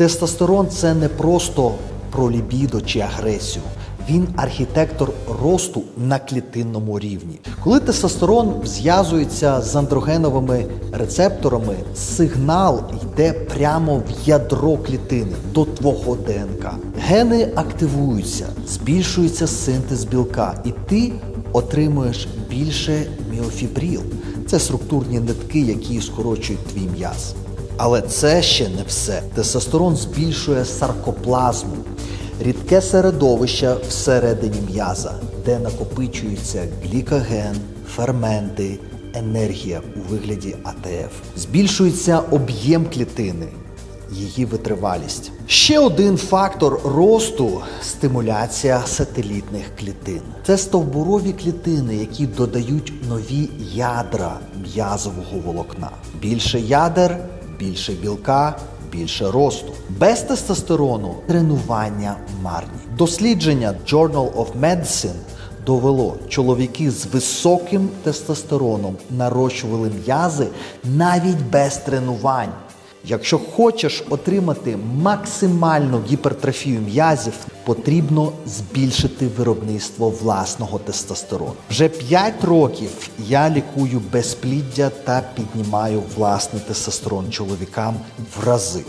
Тестостерон це не просто про лібідо чи агресію. Він архітектор росту на клітинному рівні. Коли тестостерон зв'язується з андрогеновими рецепторами, сигнал йде прямо в ядро клітини до твого ДНК. Гени активуються, збільшується синтез білка, і ти отримуєш більше міофібрил. Це структурні нитки, які скорочують твій м'яз. Але це ще не все. Тестостерон збільшує саркоплазму, рідке середовище всередині м'яза, де накопичується глікоген, ферменти, енергія у вигляді АТФ. Збільшується об'єм клітини, її витривалість. Ще один фактор росту стимуляція сателітних клітин. Це стовбурові клітини, які додають нові ядра м'язового волокна. Більше ядер, більше білка, більше росту. Без тестостерону тренування марні. Дослідження Journal of Medicine довело, чоловіки з високим тестостероном нарощували м'язи навіть без тренувань. Якщо хочеш отримати максимальну гіпертрофію м'язів, потрібно збільшити виробництво власного тестостерону. Вже 5 років я лікую безпліддя та піднімаю власний тестостерон чоловікам в рази.